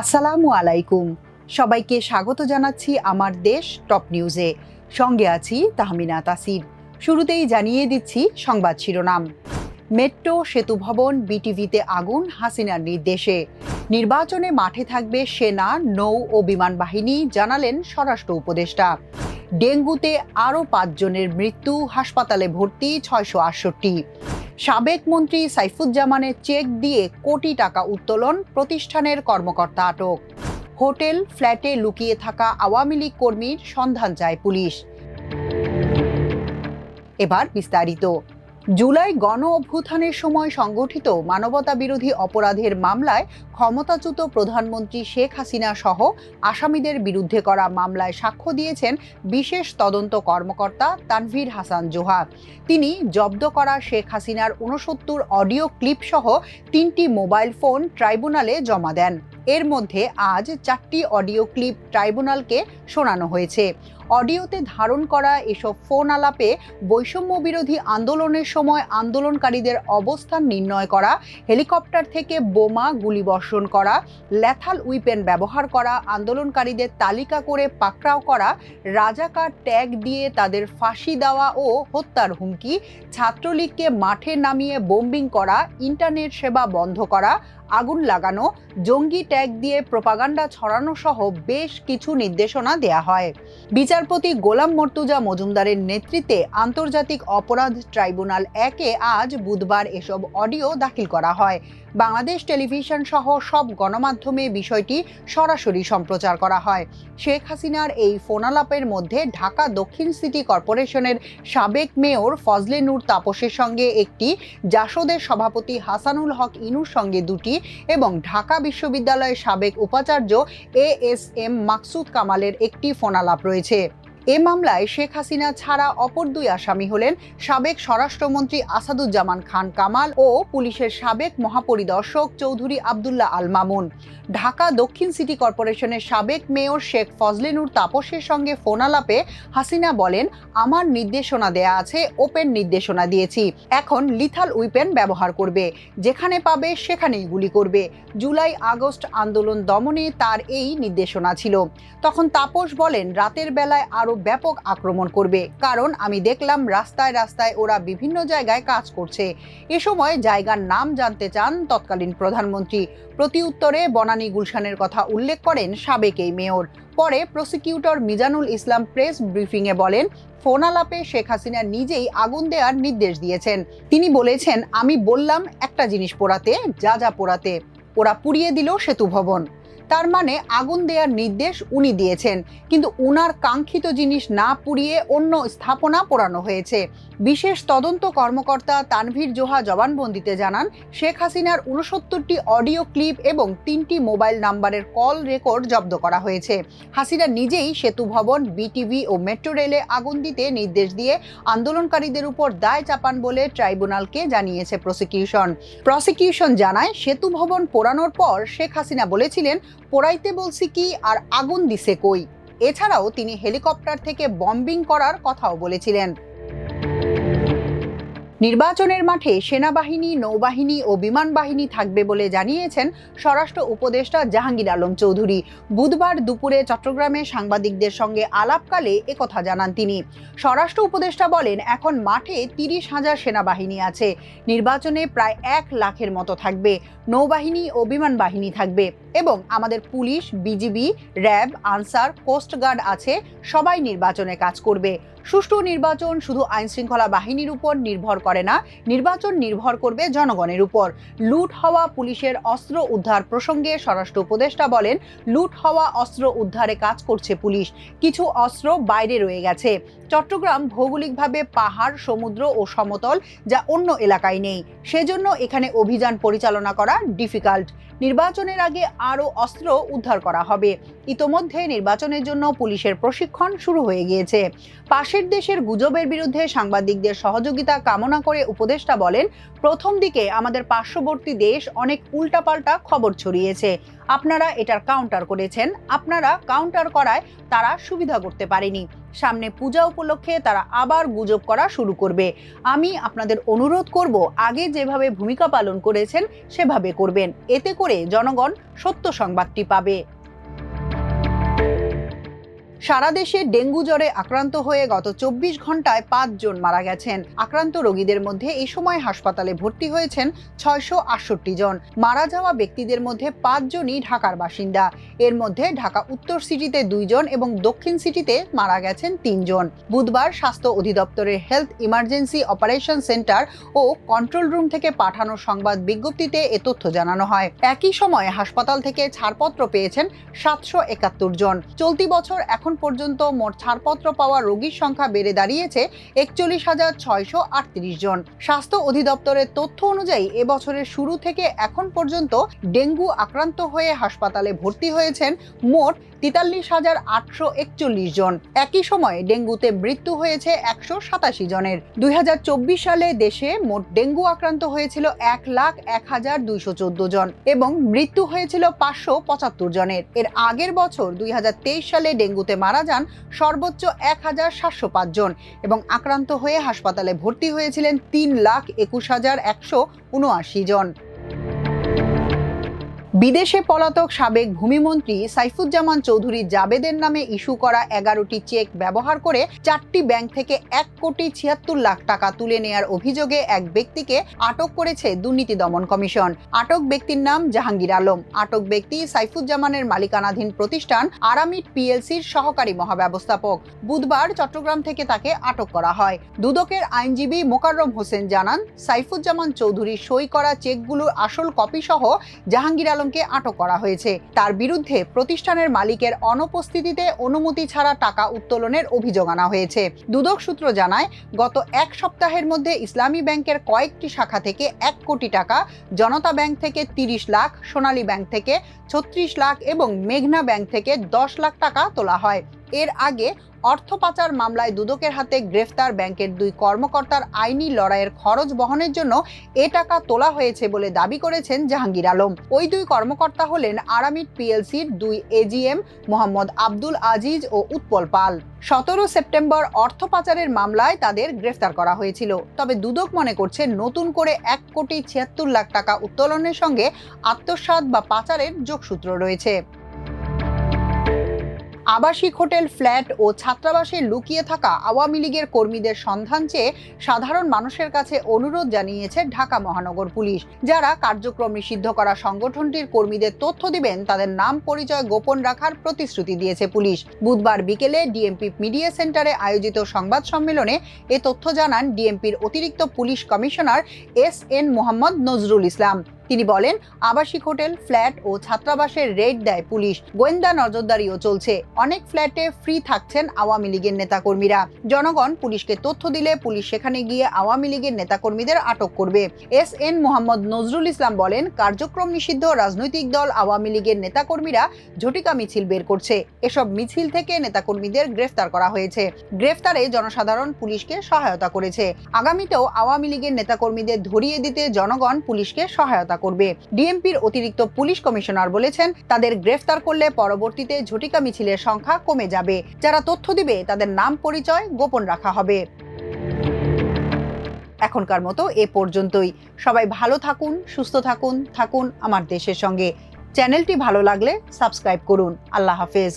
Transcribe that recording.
আসসালামু আলাইকুম। সবাইকে স্বাগত জানাচ্ছি আমার দেশ টপ নিউজে। সঙ্গে আছি তাহমিনা তাসির। শুরুতেই জানিয়ে দিচ্ছি সংবাদ শিরোনাম। মেট্রো সেতু ভবন বিটিভিতে আগুন হাসিনার নির্দেশে। নির্বাচনে মাঠে থাকবে সেনা, নৌ ও বিমান বাহিনী, জানালেন স্বরাষ্ট্র উপদেষ্টা। ডেঙ্গুতে আরও পাঁচজনের মৃত্যু, হাসপাতালে ভর্তি ছয়শো আটষট্টি। সাবেক মন্ত্রী সাইফুজ্জামানের চেক দিয়ে কোটি টাকা উত্তোলন, প্রতিষ্ঠানের কর্মকর্তা আটক। হোটেল ফ্ল্যাটে লুকিয়ে থাকা আওয়ামী লীগ কর্মীর সন্ধান চায় পুলিশ। এবার বিস্তারিত। জুলাই গণ অভ্যুত্থানের সময় সংগঠিত মানবতা বিরোধী অপরাধের মামলায় ক্ষমতাচ্যুত প্রধানমন্ত্রী শেখ হাসিনা সহ আসামিদের বিরুদ্ধে করা মামলায় সাক্ষ্য দিয়েছেন বিশেষ তদন্ত কর্মকর্তা তানভীর হাসান জোহা তিনি জব্দ করা শেখ হাসিনার উনসত্তর অডিও ক্লিপ সহ তিনটি মোবাইল ফোন ট্রাইব্যুনালে জমা দেন। এর মধ্যে আজ চারটি অডিও ক্লিপ ট্রাইব্যুনালকে শোনানো হয়েছে। অডিওতে ধারণ করা এসব ফোন আলাপে বৈষম্য বিরোধী আন্দোলনের সময় আন্দোলনকারীদের অবস্থান নির্ণয় করা, হেলিকপ্টার থেকে বোমা গুলিবর্ষণ করা ল্যাথাল উইপেন ব্যবহার করা, আন্দোলনকারীদের তালিকা করে পাকড়াও করা, রাজাকার ট্যাগ দিয়ে তাদের ফাঁসি দেওয়া ও হত্যার হুমকি, ছাত্রলীগকে মাঠে নামিয়ে বোম্বিং করা ইন্টারনেট সেবা বন্ধ করা, আগুন লাগানো, জঙ্গি ট্যাগ দিয়ে প্রপাগান্ডা ছড়ানো সহ বেশ কিছু নির্দেশনা দেয়া হয়। বিচারপতি গোলাম মর্তুজা মজুমদারের নেতৃত্বে আন্তর্জাতিক অপরাধ ট্রাইব্যুনাল একে আজ বুধবার এসব অডিও দাখিল করা হয়। বাংলাদেশ টেলিভিশন সহ সব গণমাধ্যমে বিষয়টি সরাসরি সম্প্রচার করা হয়। শেখ হাসিনার এই ফোনালাপের মধ্যে ঢাকা দক্ষিণ সিটি কর্পোরেশনের সাবেক মেয়র ফজলে নূর তাপসের সঙ্গে একটি জাসদের সভাপতি হাসানুল হক ইনুর সঙ্গে দুটি এবং ঢাকা বিশ্ববিদ্যালয়ের সাবেক উপাচার্য এ এস এম মাকসুদ কামালের একটি ফোনালাপ রয়েছে। এ মামলায় শেখ হাসিনা ছাড়া অপর দুই আসামি হলেন সাবেক স্বরাষ্ট্রমন্ত্রী আসাদুজ্জামান খান কামাল ও পুলিশের সাবেক মহাপরিদর্শক চৌধুরী আবদুল্লাহ আল মামুন। ঢাকা দক্ষিণ সিটি কর্পোরেশনের সাবেক মেয়র শেখ ফজলেনুর তাপসের সঙ্গে ফোনালাপে হাসিনা বলেন, আমার নির্দেশনা দেয়া আছে, ওপেন নির্দেশনা দিয়েছি। এখন লিথাল উইপেন ব্যবহার করবে। যেখানে পাবে সেখানেই গুলি করবে। জুলাই আগস্ট আন্দোলন দমনে তার এই নির্দেশনা ছিল। তখন তাপস বলেন, রাতের বেলায় আরও ব্যাপক আক্রমণ করবে। কারণ আমি দেখলাম রাস্তায় রাস্তায় ওরা বিভিন্ন জায়গায় কাজ করছে। এ সময় জায়গার নাম জানতে চান তৎকালীন প্রধানমন্ত্রী। প্রতি উত্তরে বনানী গুলশানের কথা উল্লেখ করেন সাবেক এই মেয়র। পরে প্রসিকিউটর মিজানুল ইসলাম প্রেস ব্রিফিংয়ে বলেন, ফোন আলাপে শেখ হাসিনা নিজেই আগুন দেওয়ার নির্দেশ দিয়েছেন। তিনি বলেছেন, আমি বললাম, একটা জিনিস পোড়াতে, যা যা পোড়াতে। ওরা পুড়িয়ে দিল সেতু ভবন। তার মানে আগুন দেওয়ার নির্দেশ উনি দিয়েছেন। কিন্তু উনার কাঙ্ক্ষিত জিনিস না পুড়িয়ে অন্য স্থাপনা পোড়ানো হয়েছে। বিশেষ তদন্ত কর্মকর্তা তানভীর জোহা জবানবন্দিতে জানান, শেখ হাসিনার উনসত্তরটি অডিও ক্লিপ এবং তিনটি মোবাইল নাম্বারের কল রেকর্ড জব্দ করা হয়েছে। হাসিনা নিজেই সেতু ভবন, বিটিভি ও মেট্রো রেলে আগুন দিতে নির্দেশ দিয়ে আন্দোলনকারীদের উপর দায় চাপান বলে ট্রাইব্যুনালকে জানিয়েছে প্রসিকিউশন। প্রসিকিউশন জানায়, সেতু ভবন পোড়ানোর পর শেখ হাসিনা বলেছিলেন পোড়াইতে বলছি কি আর আগুন দিছে কই? এছাড়াও তিনি হেলিকপ্টার থেকে বম্বিং করার কথাও বলেছিলেন। নির্বাচনের মাঠে সেনাবাহিনী, নৌবাহিনী ও বিমান বাহিনী থাকবে বলে জানিয়েছেন স্বরাষ্ট্র উপদেষ্টা জাহাঙ্গীর আলম চৌধুরী। বুধবার দুপুরে চট্টগ্রামে সাংবাদিকদের সঙ্গে আলাপকালে একথা জানান তিনি। স্বরাষ্ট্র উপদেষ্টা বলেন, এখন মাঠে তিরিশ হাজার সেনাবাহিনী আছে। নির্বাচনে প্রায় এক লাখের মতো থাকবে। নৌবাহিনী ও বিমান বাহিনী থাকবে। এবং আমাদের police, BGB, RAB, Ansar coast guard আছে। সবাই নির্বাচনে কাজ করবে। সুষ্ঠু নির্বাচন শুধু আইন শৃঙ্খলা বাহিনীর উপর নির্ভর করে না, নির্বাচন নির্ভর করবে জনগণের উপর। লুট হওয়া পুলিশের অস্ত্র উদ্ধার প্রসঙ্গে স্বরাষ্ট্র উপদেষ্টা বলেন, লুট হওয়া অস্ত্র উদ্ধারে কাজ করছে পুলিশ। কিছু অস্ত্র বাইরে রয়ে গেছে। চট্টগ্রাম ভৌগোলিকভাবে পাহাড়, সমুদ্র ও সমতল যা অন্য এলাকায় নেই। সেজন্য এখানে অভিযান পরিচালনা করা ডিফিকাল্ট। নির্বাচনের আগে আরও অস্ত্র উদ্ধার করা হবে। ইতোমধ্যে নির্বাচনের জন্য পুলিশের প্রশিক্ষণ শুরু হয়ে গিয়েছে। পাশের দেশের গুজবের বিরুদ্ধে সাংবাদিকদের সহযোগিতা কামনা করে উপদেষ্টা বলেন, প্রথম দিকে আমাদের পার্শ্ববর্তী দেশ অনেক উল্টাপাল্টা খবর ছড়িয়েছে। আপনারা এটার কাউন্টার করেছেন। আপনারা কাউন্টার করায় তারা সুবিধা করতে পারেনি। সামনে পূজা উপলক্ষে তারা আবার গুজব করা শুরু করবে। আমি আপনাদের অনুরোধ করব, আগে যেভাবে ভূমিকা পালন করেছেন সেভাবে করবেন। এতে করে জনগণ সত্য সংবাদটি পাবে। সারা দেশে ডেঙ্গু জ্বরে আক্রান্ত হয়ে গত চব্বিশ ঘন্টায় পাঁচজন মারা গেছেন। আক্রান্ত রোগীদের মধ্যে এই সময় হাসপাতালে ভর্তি হয়েছেন ছয়শো আটষট্টি জন। মারা যাওয়া ব্যক্তিদের মধ্যে পাঁচজনই ঢাকার বাসিন্দা। এর মধ্যে ঢাকা উত্তর সিটিতে দুইজন এবং দক্ষিণ সিটিতে মারা গেছেন তিনজন বুধবার স্বাস্থ্য অধিদপ্তরের হেলথ ইমার্জেন্সি অপারেশন সেন্টার ও কন্ট্রোল রুম থেকে পাঠানো সংবাদ বিজ্ঞপ্তিতে এ তথ্য জানানো হয়। একই সময়ে হাসপাতাল থেকে ছাড়পত্র পেয়েছেন সাতশো একাত্তর জন। চলতি বছর এখন পর্যন্ত মোট ছাড়পত্র পাওয়া রোগীর সংখ্যা বেড়ে দাঁড়িয়েছে একচল্লিশ হাজার ছয়শো আটত্রিশ জন। স্বাস্থ্য অধিদপ্তরের তথ্য অনুযায়ী এবছরের শুরু থেকে এখন পর্যন্ত ডেঙ্গু আক্রান্ত হয়ে হাসপাতালে ভর্তি হয়েছেন মোট তেতাল্লিশ হাজার আটশো একচল্লিশ জন। একই সময়ে ডেঙ্গুতে মৃত্যু হয়েছে একশো সাতাশি জনের। দু হাজার চব্বিশ সালে দেশে মোট ডেঙ্গু আক্রান্ত হয়েছিল এক লাখ এক হাজার দুইশো চোদ্দ জন এবং মৃত্যু হয়েছিল পাঁচশো পঁচাত্তর জনের। এর আগের বছর দুই হাজার তেইশ সালে ডেঙ্গুতে মারা যান সর্বোচ্চ এক হাজার সাতশো পাঁচ জন এবং আক্রান্ত হয়ে হাসপাতালে ভর্তি হয়েছিলেন তিন লাখ একুশ হাজার একশো উনআশি জন। বিদেশে পলাতক সাবেক ভূমিমন্ত্রী সাইফুজ্জামান চৌধুরী জাবেদের নামে ইস্যু করা এগারোটি চেক ব্যবহার করে চারটি ব্যাংক থেকে এক কোটি ছিয়াত্তর লাখ টাকা তুলে নেয়ার অভিযোগে এক ব্যক্তিকে আটক করেছে দুর্নীতি দমন কমিশন। আটক ব্যক্তির নাম জাহাঙ্গীর আলম। আটক ব্যক্তি সাইফুজ্জামানের মালিকানাধীন প্রতিষ্ঠান আরামিট পিএলসির সহকারী মহাব্যবস্থাপক। বুধবার চট্টগ্রাম থেকে তাকে আটক করা হয়। দুদকের আইনজীবী মোকাররম হোসেন জানান, সাইফুজ্জামান চৌধুরী সই করা চেকগুলোর আসল কপি সহ জাহাঙ্গীর আলমকে আটক করা হয়েছে। তার বিরুদ্ধে প্রতিষ্ঠানের মালিকের অনুপস্থিতিতে অনুমতি ছাড়া টাকা উত্তোলনের অভিযোগ আনা হয়েছে। দুদক সূত্র জানায়, গত এক সপ্তাহের মধ্যে ইসলামী ব্যাংকের কয়েকটি শাখা থেকে এক কোটি টাকা, জনতা ব্যাংক থেকে তিরিশ লাখ, সোনালী ব্যাংক থেকে ছত্রিশ লাখ এবং মেঘনা ব্যাংক থেকে দশ লাখ টাকা তোলা হয়। এর আগে অর্থ পাচার মামলায় দুদকের হাতে গ্রেফতার ব্যাংকের দুই কর্মকর্তার আইনি লড়াইয়ের খরচ বহনের জন্য এ টাকা তোলা হয়েছে বলে দাবি করেছেন জাহাঙ্গীর আলম। ওই দুই কর্মকর্তা হলেন আরামিট পিএলসির দুই এজিএম মোহাম্মদ আব্দুল আজিজ ও উৎপল পাল। সতেরো সেপ্টেম্বর অর্থ পাচারের মামলায় তাদের গ্রেফতার করা হয়েছিল। তবে দুদক মনে করছে নতুন করে এক কোটি ছিয়াত্তর লাখ টাকা উত্তোলনের সঙ্গে আত্মসাৎ বা পাচারের যোগসূত্র রয়েছে। আবাসিক হোটেল, ফ্ল্যাট ও ছাত্রাবাসে লুকিয়ে থাকা আওয়ামী লীগের কর্মীদের সন্ধান চেয়ে সাধারণ মানুষের কাছে অনুরোধ জানিয়েছে ঢাকা মহানগর পুলিশ। যারা কার্যক্রম নিষিদ্ধ করা সংগঠনটির কর্মীদের তথ্য দিবেন, তাদের নাম, পরিচয় গোপন রাখার প্রতিশ্রুতি দিয়েছে পুলিশ। বুধবার বিকেলে ডিএমপি মিডিয়া সেন্টারে আয়োজিত সংবাদ সম্মেলনে এ তথ্য জানান ডিএমপির অতিরিক্ত police commissioner S N Mohammad Nazrul Islam. তিনি বলেন, আবাসিক হোটেল, ফ্ল্যাট ও ছাত্রাবাসের রেড দেয় পুলিশ। গোয়েন্দা নজরদারিও চলছে। অনেক ফ্ল্যাটে ফ্রি থাকছেন আওয়ামী লীগের নেতাকর্মীরা। জনগণ পুলিশকে তথ্য দিলে পুলিশ সেখানে গিয়ে আওয়ামী লীগের নেতাকর্মীদের আটক করবে। এস এন মোহাম্মদ নজরুল ইসলাম বলেন, কার্যক্রম নিষিদ্ধ রাজনৈতিক দল আওয়ামী লীগের নেতাকর্মীরা ঝটিকা মিছিল বের করছে। এসব মিছিল থেকে নেতাকর্মীদের গ্রেফতার করা হয়েছে। গ্রেফতারে জনসাধারণ পুলিশকে সহায়তা করেছে। আগামীতেও আওয়ামী লীগের নেতাকর্মীদের ধরিয়ে দিতে জনগণ পুলিশকে সহায়তা করবে। ডিএমপির অতিরিক্ত পুলিশ কমিশনার বলেছেন, তাদের গ্রেফতার করলে পরবর্তীতে ঝটিকা মিছিলের সংখ্যা কমে যাবে। যারা তথ্য দিবে, তাদের নাম পরিচয় গোপন রাখা হবে। এখনকার মতো এ পর্যন্তই। সবাই ভালো থাকুন, সুস্থ থাকুন থাকুন আমার দেশের সঙ্গে। চ্যানেলটি ভালো লাগলে সাবস্ক্রাইব করুন। আল্লাহ হাফেজ।